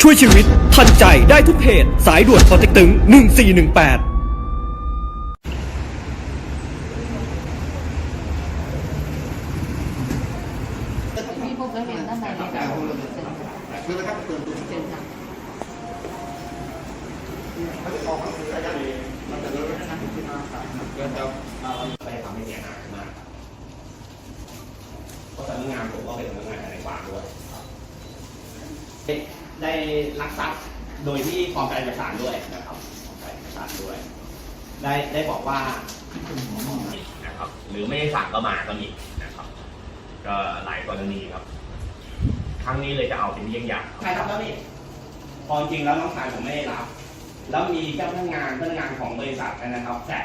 ช่วยชีวิต ทันใจได้ทุกเพจสายด่วนปอเต็กตึง 1418พี่พบแล้วเห็นด้านในเลยค่ะเชิญค่ะเชิญค่ะไปทำให้เสียหายมากเพราะสำนักงานผมก็เป็นสำนักงานทนายควาด้วย ได้ได้ลักทรัพย์โดยที่ปลอมแปลงเอกสารด้วยนะครับปลอมแปลงเอกสารด้วย ได้ได้บอกว่านะครับ หรือไม่ได้สั่งก็มาก็มีนะครับ ก็หลายกรณีครับ ครั้งนี้เลยจะเอาเป็นเยี่ยงอย่างใครรับแล้วนี่พอจริงแล้วน้องชายผมไม่ได้รับ แล้วมีเจ้าพนักงานพนักงานของบริษัทนะครับแจก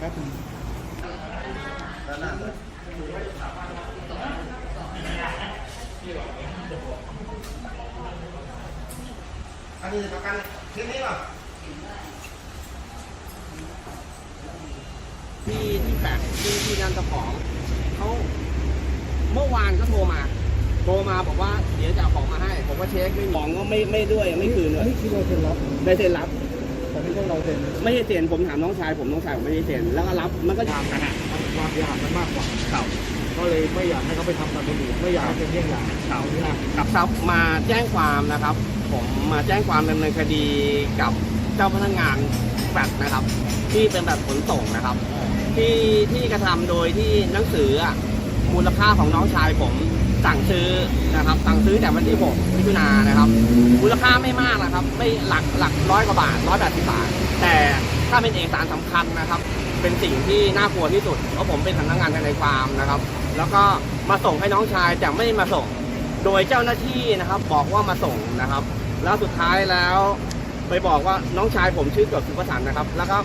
อันนี้ประกันคลิปนี้ป่ะที่ที่แปดที่ที่งานเจ้าของเขาเมื่อวานก็โทรมาโทรมาบอกว่าเดี๋ยวจะเอาของมาให้ ผมก็เช็คไม่มีของก็ไม่ไม่ด้วยไม่คืนเลยนี่คือเราเซ็นรับได้เซ็นรับ แต่ไม่ใช่เราเซ็นไม่ได้เซ็นผมถามน้องชายผมน้องชายผมไม่ได้เซ็นแล้วก็รับมันก็ทางกันมันความเสียหายมันมากกว่าเก่าก็เลยไม่อยากให้เขาไปทำกับคนอื่นไม่อยากให้เป็นเยี่ยงอย่างเก่าที่นะกับทรัพย์มาแจ้งความนะครับ ผมมาแจ้งความดำเนินคดีกับเจ้าพนักงานแฟดนะครับ ที่เป็นแบบขนส่งนะครับ ที่ที่กระทำโดยที่หนังสืออะมูลค่าของน้องชายผม สั่งซื้อนะครับ สั่งซื้อแต่วันที่6มิถุนายนนะครับมูลค่าไม่มากนะครับ ไม่หลักหลักร้อยกว่าบาทร้อยแปดสิบบาท แต่ถ้าเป็นเอกสารสำคัญนะครับ เป็นสิ่งที่น่ากลัวที่สุดเพราะผมเป็นพนักงานทนายความนะครับ แล้วก็มาส่งให้น้องชายแต่ไม่มาส่ง โดยเจ้าหน้าที่นะครับ บอกว่ามาส่งนะครับ แล้วสุดท้ายแล้วไปบอกว่าน้องชายผมชื่อเกิดสุภสันนะครับ แล้วก็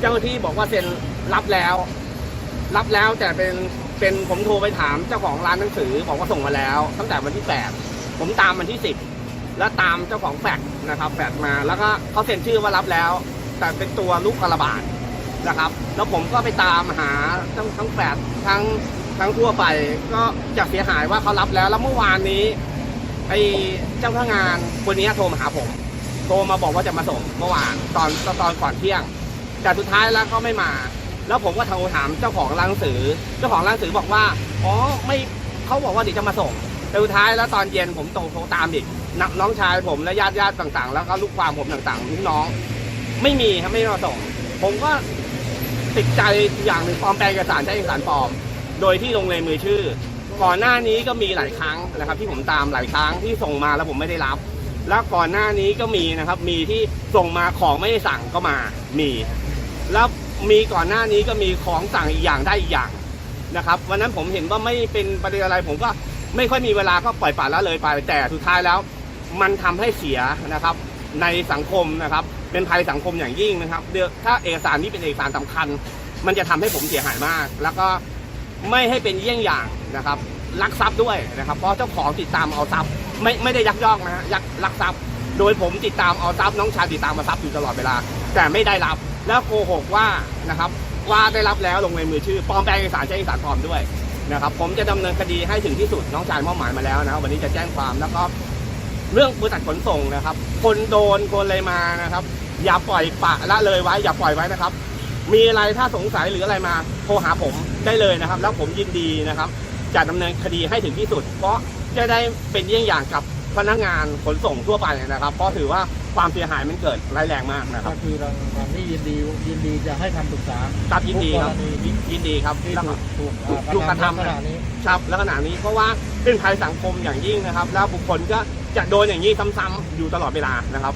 เจ้าหน้าที่บอกว่าเซ็นรับแล้ว รับแล้วแต่เป็นเป็นผมโทรไปถามเจ้าของร้านหนังสือบอกว่าส่งมาแล้ว ตั้งแต่วันที่แปดผมตามวันที่สิบแล้วตามเจ้าของแฟกนะครับแฟกมาแล้วก็เขาเซ็นชื่อว่ารับแล้ว แต่เป็นตัวลูกกระบาดนะครับ แล้วผมก็ไปตามหาทั้งทั้งแฟกทั้งทั้งทั่วไปก็จะเสียหายว่าเขารับแล้ว แล้วเมื่อวานนี้ไอ้เจ้าพนักงานคนนี้โทรมาหาผมโทรมาบอกว่าจะมาส่งเมื่อวานตอนตอนก่อนเที่ยง แต่สุดท้ายแล้วก็ไม่มา แล้วผมก็โทรถามเจ้าของร้านหนังสือ เจ้าของร้านหนังสือบอกว่าอ๋อไม่เขาบอกว่าเดี๋ยวจะมาส่งแต่สุดท้ายแล้วตอนเย็นผมโทรตามอีกนน้องชายผมและญาติญาติต่างๆ แล้วก็ลูกความผมต่างๆลูกน้อง ไม่มีครับไม่มาส่ง ผมก็ติดใจอย่างหนึ่งปลอมแปลงเอกสารใช้เอกสารปลอม โดยที่ลงในมือชื่อ ก่อนหน้านี้ก็มีหลายครั้งนะครับ ที่ผมตามหลายครั้งที่ส่งมาแล้วผมไม่ได้รับ แล้วก่อนหน้านี้ก็มีนะครับ มีที่ส่งมาของไม่ได้สั่งก็มามี แล้ว มีก่อนหน้านี้ก็มีของสั่งอีกอย่างได้อีกอย่างนะครับวันนั้นผมเห็นว่าไม่เป็นประเด็นอะไร ผมก็ไม่ค่อยมีเวลาก็ปล่อยปละละเลยไป แต่สุดท้ายแล้ว มันทำให้เสียนะครับ ในสังคมนะครับ เป็นภัยสังคมอย่างยิ่งนะครับถ้าเอกสารนี้เป็นเอกสารสำคัญ มันจะทำให้ผมเสียหายมาก แล้วก็ไม่ให้เป็นเยี่ยงอย่างนะครับลักทรัพย์ด้วยนะครับ เพราะเจ้าของติดตามเอาทรัพย์ ไม่ไม่ได้ยักยอกนะฮะยักลักทรัพย์ โดยผมติดตามเอาทรัพย์น้องชายติดตามมาทรัพย์อยู่ตลอดเวลา แต่ไม่ได้รับ แล้วโกหกว่านะครับว่าได้รับแล้วลงในมือชื่อปลอมแปลงเอกสารใช้เอกสารปลอมด้วยนะครับผมจะดำเนินคดีให้ถึงที่สุดน้องชายมอบหมายมาแล้วนะครับวันนี้จะแจ้งความแล้วก็เรื่องบริษัทขนส่งนะครับ คนโดนคนเลยมานะครับ อย่าปล่อยปะละเลยไว้ อย่าปล่อยไว้นะครับ มีอะไรถ้าสงสัยหรืออะไรมาโทรหาผมได้เลยนะครับ แล้วผมยินดีนะครับจะดำเนินคดีให้ถึงที่สุด เพราะจะได้เป็นเยี่ยงอย่างกับพนักงานขนส่งทั่วไปนะครับ เพราะถือว่า ความเสียหายมันเกิดร้ายแรงมากนะคก็รับคือเราเรานี่ยินดียินดีจะให้คำปรึกษาครับยินดีครับทุกกณีที่ยินดีครับที่แล้วถูก็ กถูกถูกกระทำ ลัษณะนี้ ครับแล้วขณะนี้เพราะว่าเป็นภัยสังคมอย่างยิ่งนะครับ แล้วบุคคลก็จะโดนอย่างนี้ซ้ำๆอยู่ตลอดเวลานะครับ